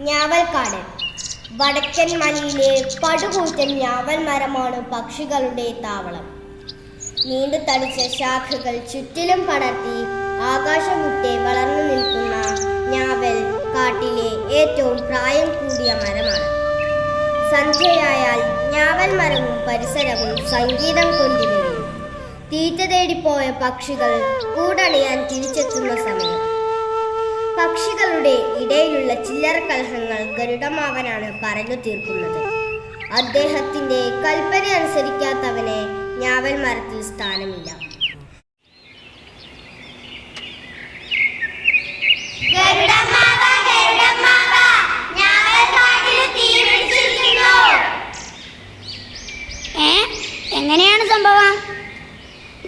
ഞാവൽക്കാട്. വടക്കൻ മലയിലെ പടുകൂറ്റൻ ഞാവൽ മരമാണ് പക്ഷികളുടെ താവളം. നീണ്ടു തടിച്ച ശാഖകൾ ചുറ്റിലും പടർത്തി ആകാശമുട്ടെ വളർന്നു നിൽക്കുന്ന ഞാവൽ കാട്ടിലെ ഏറ്റവും പ്രായം കൂടിയ മരമാണ്. സന്ധ്യയായാൽ ഞാവൽ മരവും പരിസരവും സംഗീതം കൊണ്ടിരുന്നു തീറ്റ തേടിപ്പോയ പക്ഷികൾ കൂടണിയാൻ തിരിച്ചെത്തുന്ന സമയം. പക്ഷികളുടെ ഇടയിലുള്ള ചില്ലറ കലഹങ്ങൾ ഗരുഡമാവനാണ് പറഞ്ഞു തീർക്കുന്നത്. അദ്ദേഹത്തിന്റെ കൽപ്പന അനുസരിക്കാത്തവന് ഞാവൽ മരത്തിൽ സ്ഥാനമില്ല. ഏ എങ്ങനെയാണ് സംഭവം?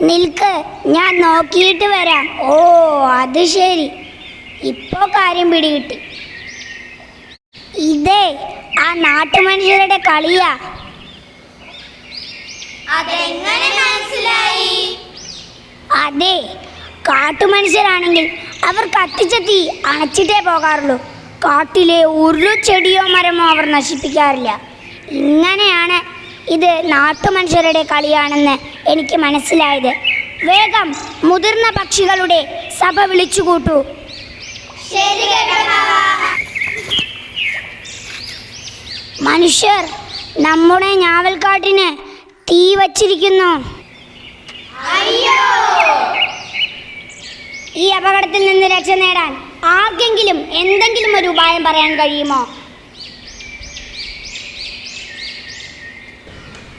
നിൽക്ക് ഞാൻ നോക്കിയിട്ട് വരാം. ഓ അത് ശരി. ഇപ്പോ കാര്യം പിടികിട്ടി. ഇതേ ആ നാട്ടുമനുഷ്യരുടെ കളിയാ. അതെങ്ങനെ മനസ്സിലായി? അതെ കാട്ടുമനുഷ്യരാണെങ്കിൽ അവർ കത്തിച്ച തീ അണച്ചിട്ടേ പോകാറുള്ളൂ. കാട്ടിലെ ഒരു ചെടിയോ മരമോ അവർ നശിപ്പിക്കാറില്ല. ഇങ്ങനെയാണ് ഇത് നാട്ടുമനുഷ്യരുടെ കളിയാണെന്ന് എനിക്ക് മനസ്സിലായത്. വേഗം മുതിർന്ന പക്ഷികളുടെ സഭ വിളിച്ചു കൂട്ടൂ ശരി മനുഷ്യർ നമ്മുടെ ഞാവൽക്കാട്ടിന് തീ വച്ചിരിക്കുന്നു. അയ്യോ! ഈ അപകടത്തിൽ നിന്ന് രക്ഷ നേടാൻ ആർക്കെങ്കിലും എന്തെങ്കിലും ഒരു ഉപായം പറയാൻ കഴിയുമോ?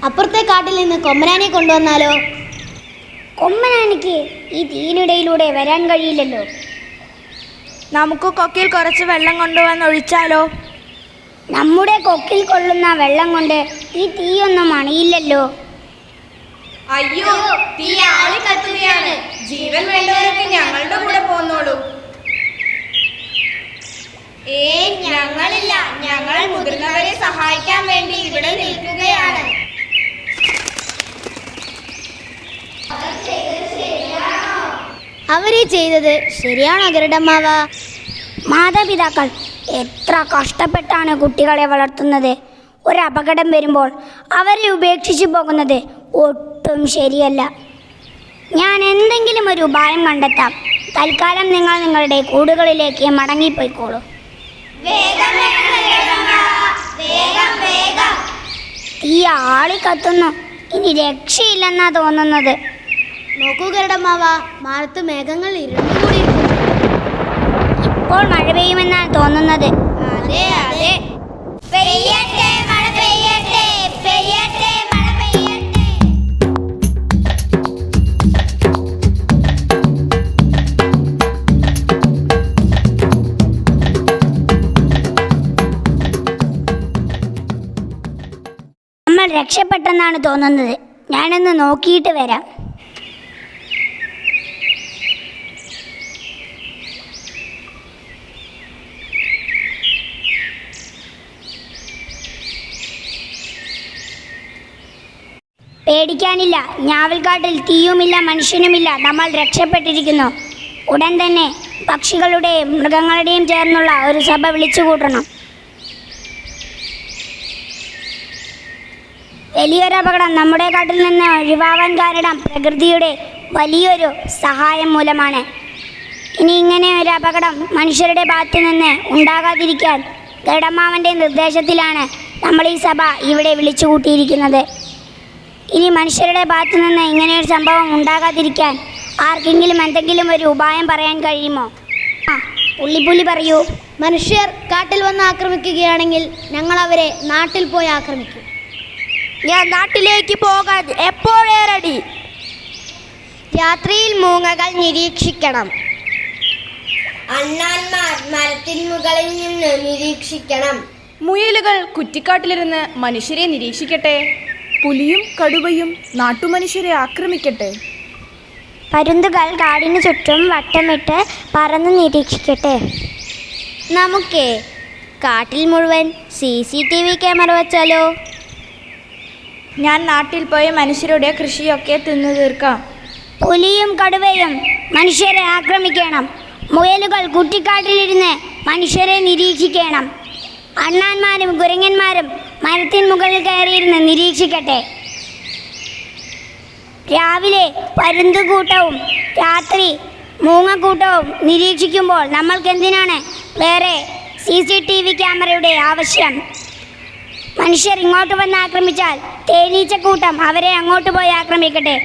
അപ്പുറത്തെ കാട്ടിൽ നിന്ന് കൊമ്മനാനെ കൊണ്ടുവന്നാലോ? കൊമ്മനാനിക്ക് ഈ തീനിടയിലൂടെ വരാൻ കഴിയില്ലല്ലോ. നമുക്ക് കൊക്കിൽ കുറച്ച് വെള്ളം കൊണ്ടുവന്ന് ഒഴിച്ചാലോ? നമ്മുടെ കൊക്കിൽ കൊള്ളുന്ന വെള്ളം കൊണ്ട് ഈ തീയൊന്നും അണിയില്ലല്ലോ. അയ്യോ തീ ആളി കത്തുകയാണ്. ജീവൻ വേണ്ടവരൊക്കെ ഞങ്ങളുടെ കൂടെ പോന്നോളൂ. ഏ ഞങ്ങളില്ല. ഞങ്ങൾ മുതിർന്നവരെ സഹായിക്കാൻ വേണ്ടി ഇവിടെ നിൽക്കുകയാണ്. അവരെ ചെയ്തത് ശരിയാണോ ഗരുഡമ്മാവ മാതാപിതാക്കൾ എത്ര കഷ്ടപ്പെട്ടാണ് കുട്ടികളെ വളർത്തുന്നത്. ഒരു അപകടം വരുമ്പോൾ അവരെ ഉപേക്ഷിച്ചു പോകുന്നത് ഒട്ടും ശരിയല്ല. ഞാൻ എന്തെങ്കിലും ഒരു ഉപായം കണ്ടെത്താം. തൽക്കാലം നിങ്ങൾ നിങ്ങളുടെ കൂടുകളിലേക്ക് മടങ്ങിപ്പോയിക്കോളൂ. ഈ ആളി കത്തുന്നു. ഇനി രക്ഷയില്ലെന്നാ തോന്നുന്നത്. നോക്കൂ ഗരുഡമ്മാവ. മാനത്ത് മേഘങ്ങൾ ഇരുണ്ടുകൂടിയിരിക്കുന്നു ഇപ്പോൾ മഴ പെയ്യുമെന്നാണ് തോന്നുന്നത്. അതെ അതെ. പെയ്യട്ടെ മഴ പെയ്യട്ടെ പെയ്യട്ടെ മഴ പെയ്യട്ടെ. നമ്മൾ രക്ഷപ്പെട്ടെന്നാണ് തോന്നുന്നത്. ഞാനൊന്ന് നോക്കിയിട്ട് വരാം. പേടിക്കാനില്ല. ഞാവൽക്കാട്ടിൽ തീയുമില്ല മനുഷ്യനുമില്ല. നമ്മൾ രക്ഷപ്പെട്ടിരിക്കുന്നു. ഉടൻ തന്നെ പക്ഷികളുടെയും മൃഗങ്ങളുടെയും ചേർന്നുള്ള ഒരു സഭ വിളിച്ചു കൂട്ടണം വലിയൊരു അപകടം നമ്മുടെ കാട്ടിൽ നിന്ന് ഒഴിവാവാൻ കാരണം പ്രകൃതിയുടെ വലിയൊരു സഹായം മൂലമാണ്. ഇനി ഇങ്ങനെ ഒരു അപകടം മനുഷ്യരുടെ ഭാഗത്ത് നിന്ന് ഉണ്ടാകാതിരിക്കാൻ ഗഡമാവന്റെ നിർദ്ദേശത്തിലാണ് നമ്മൾ ഈ സഭ ഇവിടെ വിളിച്ചു കൂട്ടിയിരിക്കുന്നത് ഇനി മനുഷ്യരുടെ ഭാഗത്തു നിന്ന് ഇങ്ങനെ ഒരു സംഭവം ഉണ്ടാകാതിരിക്കാൻ ആർക്കെങ്കിലും എന്തെങ്കിലും ഒരു ഉപായം പറയാൻ കഴിയുമോ? ആ ഉള്ളിപ്പുലി പറയൂ. മനുഷ്യർ കാട്ടിൽ വന്ന് ആക്രമിക്കുകയാണെങ്കിൽ ഞങ്ങൾ അവരെ നാട്ടിൽ പോയി ആക്രമിക്കും. ഞാൻ നാട്ടിലേക്ക് പോകാൻ എപ്പോഴേ റെഡി രാത്രിയിൽ മൂങ്ങകൾ നിരീക്ഷിക്കണം. അണ്ണാന്മാർ മരത്തിൻ മുകളിൽ നിന്ന് നിരീക്ഷിക്കണം. മുയലുകൾ കുറ്റിക്കാട്ടിലിരുന്ന് മനുഷ്യരെ നിരീക്ഷിക്കട്ടെ? പുലിയും കടുവയും നാട്ടുമനുഷ്യരെ ആക്രമിക്കട്ടെ. പരുന്തുകൾ കാടിന് ചുറ്റും വട്ടമിട്ട് പറന്ന് നിരീക്ഷിക്കട്ടെ. നമുക്കേ കാട്ടിൽ മുഴുവൻ C C T V camera വെച്ചാലോ? ഞാൻ നാട്ടിൽ പോയി മനുഷ്യരുടെ കൃഷിയൊക്കെ തിന്നു തീർക്കാം. പുലിയും കടുവയും മനുഷ്യരെ ആക്രമിക്കണം. മുയലുകൾ കുറ്റിക്കാട്ടിലിരുന്ന് മനുഷ്യരെ നിരീക്ഷിക്കണം. അണ്ണാന്മാരും കുരങ്ങന്മാരും മരത്തിന് മുകളിൽ കയറിയിരുന്ന് നിരീക്ഷിക്കട്ടെ. രാവിലെ പരുന്തുകൂട്ടവും രാത്രി മൂങ്ങക്കൂട്ടവും നിരീക്ഷിക്കുമ്പോൾ നമ്മൾക്ക് എന്തിനാണ് വേറെ സി സി ടി വി ക്യാമറയുടെ ആവശ്യം. മനുഷ്യർ ഇങ്ങോട്ട് വന്ന് ആക്രമിച്ചാൽ തേനീച്ചക്കൂട്ടം അവരെ അങ്ങോട്ട് പോയി ആക്രമിക്കട്ടെ.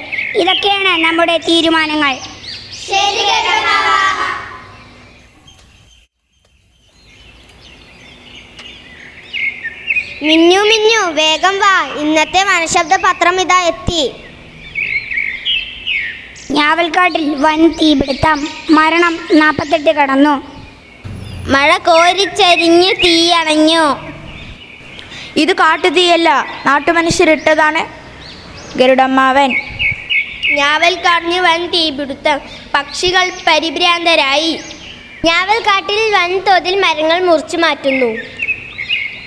ഇതൊക്കെയാണ് നമ്മുടെ തീരുമാനങ്ങൾ. മിന്നു മിന്നു വേഗം വാ. ഇന്നത്തെ വനശബ്ദ പത്രം ഇതാ എത്തി. ഞാവൽക്കാട്ടിൽ വൻ തീപിടുത്തം. മരണം നാൽപ്പത്തെട്ട് കടന്നു. മഴ കോരിച്ചരിഞ്ഞ് തീയണഞ്ഞു ഇത് കാട്ടുതീയല്ല. നാട്ടുമനുഷ്യരിട്ടതാണ് ഗരുഡമ്മാവൻ. ഞാവൽക്കാടിന് വൻ തീപിടുത്തം. പക്ഷികൾ പരിഭ്രാന്തരായി. ഞാവൽക്കാട്ടിൽ വൻതോതിൽ മരങ്ങൾ മുറിച്ചു മാറ്റുന്നു.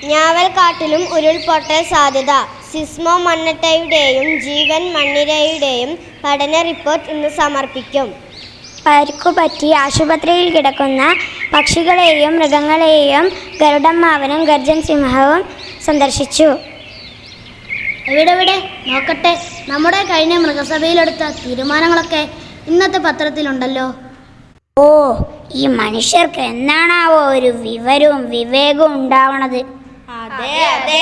ഞാവൽക്കാട്ടിലും ഉരുൾപൊട്ടൽ സാധ്യത. സിസ്മോ മണ്ണട്ടയുടെയും ജീവൻ മണ്ണിരയുടെയും പഠന റിപ്പോർട്ട് ഇന്ന് സമർപ്പിക്കും. പരിക്കുപറ്റി ആശുപത്രിയിൽ കിടക്കുന്ന പക്ഷികളെയും മൃഗങ്ങളെയും ഗരുഡമ്മാവനും ഗർജൻ സിംഹവും സന്ദർശിച്ചു. എവിടെവിടെ എവിടെ? നോക്കട്ടെ. നമ്മുടെ കഴിഞ്ഞ മൃഗസഭയിലെടുത്ത തീരുമാനങ്ങളൊക്കെ ഇന്നത്തെ പത്രത്തിലുണ്ടല്ലോ. ഓ ഈ മനുഷ്യർക്ക് എന്നാണാവോ ഒരു വിവരവും വിവേകവും ഉണ്ടാവണത്? അതെ അതെ